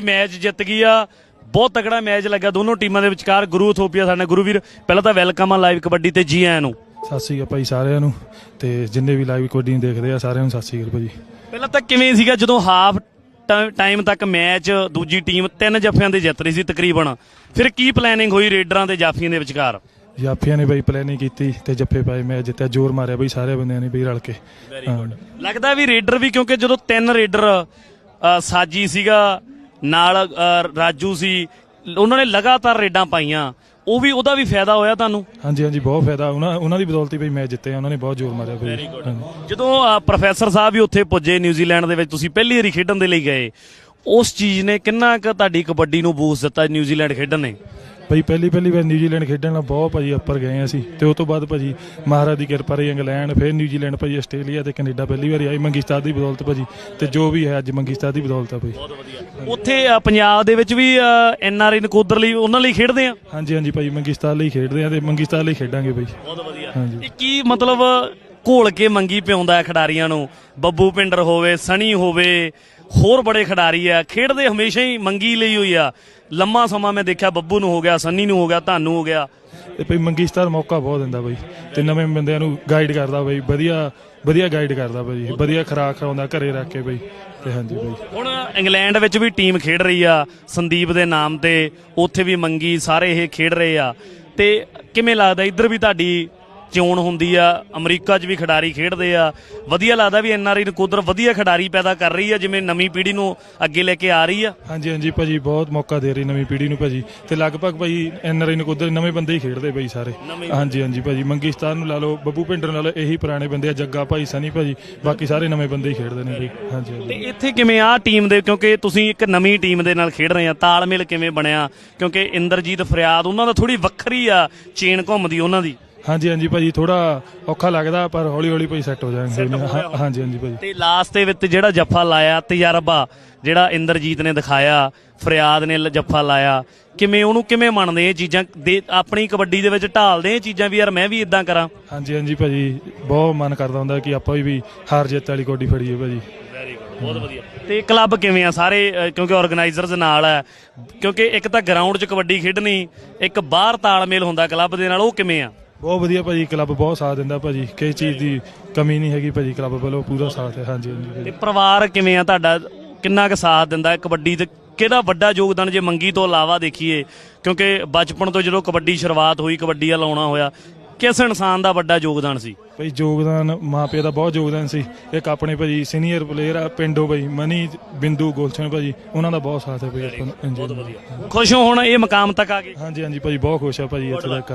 Match ਜਿੱਤ ਗਈ ਆ। ਬਹੁਤ ਤਕੜਾ ਮੈਚ ਲੱਗਾ ਦੋਨੋਂ ਟੀਮਾਂ ਦੇ ਵਿਚਕਾਰ। ਗੁਰੂ ਇਥੋਪੀਆ ਸਾਡੇ ਗੁਰੂ ਵੀਰ ਪਹਿਲਾਂ ਤਾਂ ਵੈਲਕਮ ਆ ਲਾਈਵ ਕਬੱਡੀ ਤੇ ਜੀ ਆਇਆਂ ਨੂੰ। ਸਤਿ ਸ਼੍ਰੀ ਅਕਾਲ ਭਾਈ ਸਾਰਿਆਂ ਨੂੰ ਤੇ ਜਿੰਨੇ ਵੀ ਲਾਈਵ ਕੋਡਿੰਗ ਦੇਖਦੇ ਆ ਸਾਰਿਆਂ ਨੂੰ ਸਤਿ ਸ਼੍ਰੀ ਅਕਾਲ ਭਾਜੀ। ਪਹਿਲਾਂ ਤਾਂ ਕਿਵੇਂ ਸੀਗਾ ਜਦੋਂ ਹਾਫ ਟਾਈਮ ਤੱਕ ਮੈਚ ਦੂਜੀ ਟੀਮ ਤਿੰਨ ਜੱਫਿਆਂ ਦੇ ਜਿੱਤ ਰਹੀ ਸੀ ਤਕਰੀਬਨ। ਫਿਰ ਕੀ ਪਲੈਨਿੰਗ ਹੋਈ ਰੇਡਰਾਂ ਤੇ ਜਾਫੀਆਂ ਦੇ ਵਿਚਕਾਰ? ਜਾਫੀਆਂ ਨੇ ਬਈ ਪਲੈਨਿੰਗ ਕੀਤੀ ਤੇ ਜੱਫੇ ਪਾਏ ਮੈਂ ਜਿੱਤਿਆ ਜ਼ੋਰ ਮਾਰਿਆ ਬਈ ਸਾਰੇ ਬੰਦਿਆਂ ਨੇ ਬਈ ਰਲ ਕੇ। ਲੱਗਦਾ ਵੀ ਰੇਡਰ ਵੀ ਕਿਉਂਕਿ ਜਦੋਂ ਤਿੰਨ ਰੇਡਰ ਸਾਜੀ ਸੀਗਾ ਨਾਲ ਰਾਜੂ ਸੀ ਉਹਨਾਂ ਨੇ ਲਗਾਤਾਰ ਰੇਡਾਂ ਪਾਈਆਂ। ਉਹ ਵੀ ਉਹਦਾ ਵੀ ਫਾਇਦਾ ਹੋਇਆ ਤੁਹਾਨੂੰ? ਹਾਂਜੀ ਹਾਂਜੀ ਬਹੁਤ ਫਾਇਦਾ। ਉਹਨਾਂ ਉਹਨਾਂ ਦੀ ਬਦੌਲਤ ਹੀ ਬਈ ਮੈਚ ਜਿੱਤੇ ਉਹਨਾਂ ਨੇ ਬਹੁਤ ਜ਼ੋਰ ਮਾਰਿਆ ਬਈ। ਜਦੋਂ ਪ੍ਰੋਫੈਸਰ ਸਾਹਿਬ ਵੀ ਉੱਥੇ ਪੁੱਜੇ ਨਿਊਜ਼ੀਲੈਂਡ ਦੇ ਵਿੱਚ ਤੁਸੀਂ ਪਹਿਲੀ ਵਾਰੀ ਖੇਡਣ ਦੇ ਲਈ ਗਏ ਉਸ ਚੀਜ਼ ਨੇ ਕਿੰਨਾ ਕੁ ਤੁਹਾਡੀ ਕਬੱਡੀ ਨੂੰ ਬੂਸਟ ਦਿੱਤਾ ਨਿਊਜ਼ੀਲੈਂਡ ਖੇਡਣ ਨੇ? ਭਾਈ ਪਹਿਲੀ ਪਹਿਲੀ ਵਾਰ ਨਿਊਜ਼ੀਲੈਂਡ ਖੇਡਣ ਨਾਲ ਬਹੁਤ ਭਾਜੀ ਉੱਪਰ ਗਏ ਅਸੀਂ। ਤੇ ਉਸ ਤੋਂ ਬਾਅਦ ਭਾਜੀ ਮਹਾਰਾਜ ਦੀ ਕਿਰਪਾ ਰਹੀ ਇੰਗਲੈਂਡ ਫਿਰ ਨਿਊਜ਼ੀਲੈਂਡ ਭਾਜੀ ਆਸਟ੍ਰੇਲੀਆ ਤੇ ਕੈਨੇਡਾ ਪਹਿਲੀ ਵਾਰੀ ਆਈ ਮੰਗੀਸਤਾਨ ਦੀ ਬਦੌਲਤ ਭਾਜੀ ਤੇ ਜੋ ਵੀ ਹੈ ਅੱਜ ਮੰਗੀਸਤਾਨ ਦੀ ਬਦੌਲਤ ਆ ਭਾਈ। ਉੱਥੇ ਅ, ਪੰਜਾਬ ਦੇ ਵਿੱਚ ਵੀ ਐਨ ਆਰ ਆਈ ਨਕੋਦਰ ਲਈ ਉਹਨਾਂ ਲਈ ਖੇਡਦੇ ਆ? ਹਾਂਜੀ ਹਾਂਜੀ ਭਾਈ ਮੰਗੀਸਤਾਨ ਲਈ ਖੇਡਦੇ ਆ ਤੇ ਮੰਗੀਸਤਾਨ ਲਈ ਖੇਡਾਂਗੇ ਭਾਈ। ਬਹੁਤ ਵਧੀਆ। ਹਾਂਜੀ। ਇਹ ਕੀ ਮਤਲਬ ਘੋਲ ਕੇ ਮੰਗੀ ਪਿਆਉਂਦਾ ਹੈ ਖਿਡਾਰੀਆਂ ਨੂੰ। ਬੱਬੂ ਪਿੰਡਰ ਹੋਵੇ ਸਣੀ ਹੋਵੇ ਹੋਰ ਬੜੇ ਖਿਡਾਰੀ ਆ। ਖੇਡਦੇ ਹਮੇਸ਼ਾ ਹੀ ਮੰਗੀ ਲਈ ਹੋਈ ਆ। ਲੰਮਾ ਸਮਾਂ ਮੈਂ ਦੇਖਿਆ ਬੱਬੂ ਨੂੰ ਹੋ ਗਿਆ ਸੰਨੀ ਨੂੰ ਹੋ ਗਿਆ ਤੁਹਾਨੂੰ ਹੋ ਗਿਆ। ਤੇ ਭਾਈ ਮੰਗੀਸਤਾਨ ਮੌਕਾ ਬਹੁਤ ਦਿੰਦਾ ਬਾਈ ਤੇ ਨਵੇਂ ਬੰਦਿਆਂ ਨੂੰ ਗਾਈਡ ਕਰਦਾ ਬਾਈ ਵਧੀਆ ਵਧੀਆ ਗਾਈਡ ਕਰਦਾ ਬਾਈ ਵਧੀਆ ਖਰਾਕ ਖਵਾਉਂਦਾ ਘਰੇ ਰੱਖ ਕੇ ਬਾਈ ਤੇ ਹਾਂਜੀ ਬਾਈ ਹੁਣ ਇੰਗਲੈਂਡ ਵਿੱਚ ਵੀ ਟੀਮ ਖੇਡ ਰਹੀ ਆ ਸੰਦੀਪ ਦੇ ਨਾਮ ਤੇ। ਉੱਥੇ ਵੀ ਮੰਗੀ ਸਾਰੇ ਇਹ ਖੇਡ ਰਹੇ ਆ। ਤੇ ਕਿਵੇਂ ਲੱਗਦਾ? ਇੱਧਰ ਵੀ ਤੁਹਾਡੀ ਚੋਣ ਹੁੰਦੀ ਆ ਅਮਰੀਕਾ 'ਚ ਵੀ ਖਿਡਾਰੀ ਖੇਡਦੇ ਆ। ਵਧੀਆ ਲੱਗਦਾ ਵੀ ਐਨਆਰਆਈ ਨਕੋਦਰ ਵਧੀਆ ਖਿਡਾਰੀ ਪੈਦਾ ਕਰ ਰਹੀ ਆ ਜਿਵੇਂ ਨਵੀਂ ਪੀੜ੍ਹੀ ਨੂੰ ਅੱਗੇ ਲੈ ਕੇ ਆ ਰਹੀ ਆ। ਹਾਂਜੀ ਹਾਂਜੀ ਭਾਜੀ ਬਹੁਤ ਮੌਕਾ ਦੇ ਰਹੀ ਨਵੀਂ ਪੀੜ੍ਹੀ ਨੂੰ ਭਾਜੀ। ਤੇ ਲਗਭਗ ਭਾਈ ਐਨਆਰਆਈ ਨੂੰ ਕੁਦਰ ਨਵੇਂ ਬੰਦੇ ਹੀ ਖੇਡਦੇ ਬਾਈ ਸਾਰੇ। ਹਾਂਜੀ ਹਾਂਜੀ ਭਾਜੀ ਮੰਗੀਸਤਾਨ ਨੂੰ ਲਾ ਲਓ ਬੱਬੂ ਪਿੰਡਰ ਨਾਲ ਇਹੀ ਪੁਰਾਣੇ ਬੰਦੇ ਆ ਜੱਗਾ ਭਾਈ ਸਨੀ ਭਾਜੀ ਬਾਕੀ ਸਾਰੇ ਨਵੇਂ ਬੰਦੇ ਹੀ ਖੇਡਦੇ ਨੇ ਹਾਂਜੀ ਹਾਂਜੀ। ਤੇ ਇੱਥੇ ਕਿਵੇਂ ਆ ਟੀਮ ਦੇ? ਕਿਉਂਕਿ ਤੁਸੀਂ ਇੱਕ ਨਵੀਂ ਟੀਮ ਦੇ ਨਾਲ ਖੇਡ ਰਹੇ ਆ ਤਾਲਮੇਲ ਕਿਵੇਂ ਬਣਿਆ? ਕਿਉਂਕਿ ਇੰਦਰਜੀਤ ਫਰਿਆਦ ਉਹਨਾਂ ਦਾ ਥੋੜੀ ਵੱਖਰੀ ਆ ਚੇਨ ਘੁੰਮਦੀ ਉਹਨਾਂ ਦੀ। ਹਾਂਜੀ ਹਾਂਜੀ ਭਾਜੀ ਥੋੜਾ ਔਖਾ ਲੱਗਦਾ ਪਰ ਹੌਲੀ ਹੌਲੀ ਭਾਈ ਸੈੱਟ ਹੋ ਜਾਣਗੇ ਹਾਂਜੀ ਹਾਂਜੀ ਭਾਜੀ। ਤੇ ਲਾਸਟ ਦੇ ਵਿੱਚ ਜਿਹੜਾ ਜੱਫਾ ਲਾਇਆ ਤਜਰਬਾ ਜਿਹੜਾ ਇੰਦਰਜੀਤ ਨੇ ਦਿਖਾਇਆ ਫਰਿਆਦ ਨੇ ਲ- ਜੱਫਾ ਲਾਇਆ ਕਿਵੇਂ ਉਹਨੂੰ ਕਿਵੇਂ ਮੰਨਦੇ ਇਹ ਚੀਜ਼ਾਂ? ਦੇ ਆਪਣੀ ਕਬੱਡੀ ਦੇ ਵਿੱਚ ਢਾਲਦੇ ਇਹ ਚੀਜ਼ਾਂ ਵੀ ਯਾਰ ਮੈਂ ਵੀ ਇਦਾਂ ਕਰਾਂ। ਹਾਂਜੀ ਹਾਂਜੀ ਭਾਜੀ ਬਹੁਤ ਮਨ ਕਰਦਾ ਹੁੰਦਾ ਕਿ ਆਪਾਂ ਵੀ ਹਾਰ ਜਿੱਤ ਵਾਲੀ ਕੋਡੀ ਫੜੀਏ ਭਾਜੀ। ਵੈਰੀ ਗੁੱਡ ਬਹੁਤ ਵਧੀਆ। ਤੇ ਕਲੱਬ ਕਿਵੇਂ ਆ? ਸਾਰੇ ਅ, ਕਿਉਂਕਿ ਆਰਗੇਨਾਈਜ਼ਰਸ ਨਾਲ ਹੈ ਕਿਉਂਕਿ ਇੱਕ ਤਾਂ ਗਰਾਊਂਡ 'ਚ ਕਬੱਡੀ ਖੇਡਣੀ ਇੱਕ ਬਾਹਰ ਤਾਲਮੇਲ ਹੁੰਦਾ ਕਲੱਬ ਦੇ ਨਾਲ ਉਹ ਕਿਵੇਂ ਆ? ਬਹੁਤ ਵਧੀਆ ਭਾਜੀ ਕਲੱਬ ਬਹੁਤ ਸਾਥ ਦਿੰਦਾ ਭਾਜੀ। ਕਿਸੇ ਚੀਜ਼ ਦੀ ਕਮੀ ਨਹੀਂ ਹੈਗੀ ਭਾਜੀ ਕਲੱਬ ਵੱਲੋਂ ਪੂਰਾ ਸਾਥ ਹੈ। ਹਾਂਜੀ ਹਾਂਜੀ ਭਾਜੀ। ਤੇ ਪਰਿਵਾਰ ਕਿਵੇਂ ਆ ਤੁਹਾਡਾ? ਕਿੰਨਾ ਕੁ ਸਾਥ ਦਿੰਦਾ ਹੈ ਕਬੱਡੀ ਤੇ? ਕਿਹਦਾ ਵੱਡਾ ਯੋਗਦਾਨ ਜੇ ਮੰਗੀ ਤੋਂ ਇਲਾਵਾ ਦੇਖੀਏ? ਕਿਉਂਕਿ ਬਚਪਨ ਤੋਂ ਜਦੋਂ ਕਬੱਡੀ ਸ਼ੁਰੂਆਤ ਹੋਈ ਕਬੱਡੀ ਵੱਲ ਆਉਣਾ ਹੋਇਆ ਕਿਸ ਇਨਸਾਨ ਦਾ ਵੱਡਾ ਯੋਗਦਾਨ ਸੀ? ਭਾਈ ਯੋਗਦਾਨ ਮਾਪੇ ਦਾ ਬਹੁਤ ਯੋਗਦਾਨ ਸੀ। ਇੱਕ ਆਪਣੇ ਭਾਜੀ ਸੀਨੀਅਰ ਪਲੇਅਰ ਆ ਪਿੰਡੋ ਭਾਈ ਮਨੀ ਬਿੰਦੂ ਗੁਲਸ਼ਨ ਭਾਜੀ ਉਹਨਾਂ ਦਾ ਬਹੁਤ ਸਾਥ ਹੈ ਭਾਈ। ਆਪਾਂ ਨੂੰ ਬਹੁਤ ਵਧੀਆ। ਖੁਸ਼ ਹੋ ਹੁਣ ਇਹ ਮਕਾਮ ਤੱਕ ਆ ਗਏ? ਹਾਂਜੀ ਹਾਂਜੀ ਭਾਜੀ ਬਹੁਤ ਖੁਸ਼ ਆ ਭਾਜੀ ਇੱਥੇ ਤੱਕ।